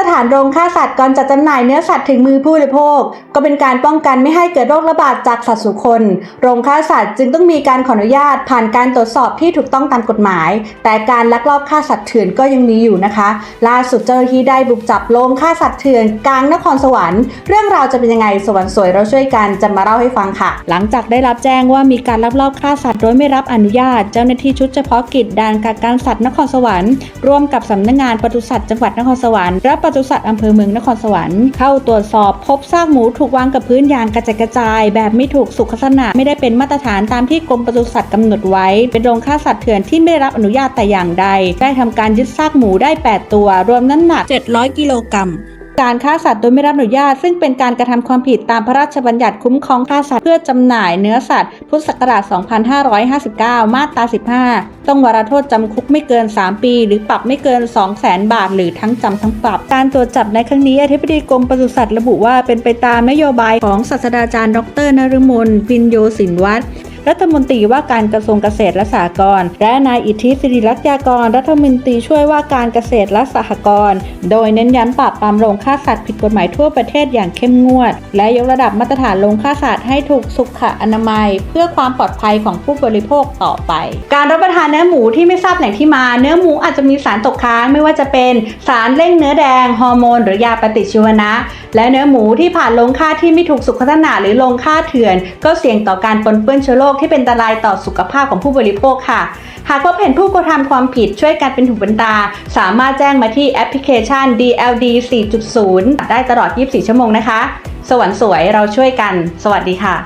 ตรฐานโรงฆ่าสัตว์ก่อนจัดจำหน่ายเนื้อสัตว์ถึงมือผู้บริโภค ก็เป็นการป้องกันไม่ให้เกิดโรคระบาดจากสัตว์สู่คน โรงฆ่าสัตว์จึงต้องมีการขออนุญาตผ่านการตรวจสอบที่ถูกต้องตามกฎหมาย แต่การลักลอบฆ่าสัตว์เถื่อนก็ยังมีอยู่นะคะ ล่าสุดเจ้าหน้าที่ได้บุกจับโรงฆ่าสัตว์เถื่อนกลางนครสวรรค์ เรื่องราวจะเป็นยังไงสวรรค์สวยเราช่วยกันจะมาเล่าให้ฟังค่ะ หลังจากได้รับแจ้งว่ามีการลักลอบฆ่าสัตว์โดยไม่รับอนุญาต เจ้าหน้าที่ชุดเฉพาะกิจด่านกักกันสัตว์นครสวรรค์ร่วมกับสำนักงานปศุสัตว์จังหวัดนครสวรรค์และปศุสัตว์อำเภอเมืองนครสวรรค์เข้าตรวจสอบพบซากหมูถูกวางกับพื้นยางกระจัดกระจาย แบบไม่ถูกสุขลักษณะไม่ได้เป็นมาตรฐานตามที่กรมปศุสัตว์กำหนดไว้ เป็นโรงฆ่าสัตว์เถื่อนที่ไม่ได้รับอนุญาตแต่อย่างใด ได้ทำการยึดซากหมูได้ 8 ตัว รวมน้ำหนัก 700 กิโลกรัม การฆ่าสัตว์โดยไม่รับอนุญาต ซึ่งเป็นการกระทำความผิดตามพระราชบัญญัติคุ้มครองฆ่าสัตว์เพื่อจำหน่ายเนื้อสัตว์ พุทธศักราช 2559 มาตรา 15 ต้องวาระโทษจำคุกไม่เกิน 3 ปี หรือปรับไม่เกิน 200,000 บาท หรือทั้งจำทั้งปรับ การตรวจจับในครั้งนี้อธิบดีกรมปศุสัตว์ระบุว่าเป็นไปตามนโยบายของศาสตราจารย์ ดรนฤมลพินโยสินวัฒน์ รัฐมนตรีว่าการกระทรวงเกษตรและสหกรณ์และนายอิทธิสิริรัตยากร รัฐมนตรีช่วยว่าการเกษตรและสหกรณ์โดยเน้นย้ำปราบปรามโรงฆ่าสัตว์ผิดกฎหมายทั่วประเทศอย่างเข้มงวด และยกระดับมาตรฐานโรงฆ่าสัตว์ให้ถูกสุขอนามัย เพื่อความปลอดภัยของผู้บริโภคต่อไป การรับประทานเนื้อหมูที่ไม่ทราบแหล่งที่มา เนื้อหมูอาจจะมีสารตกค้างไม่ว่าจะเป็นสารเร่งเนื้อแดงฮอร์โมน หรือยาปฏิชีวนะ และเนื้อหมูที่ผ่านโรงฆ่าที่ไม่ถูกสุขลักษณะหรือโรงฆ่าเถื่อน ก็เสี่ยงต่อการปนเปื้อนเชื้อโรคที่เป็นอันตรายต่อสุขภาพของผู้บริโภคค่ะ หากพบเห็นผู้กระทำความผิดช่วยกันเป็นหูเป็นตา สามารถแจ้งมาที่แอปพลิเคชัน DLD 4.0 ได้ตลอด 24 ชั่วโมงนะคะ สวรรค์สวยเราช่วยกัน สวัสดีค่ะ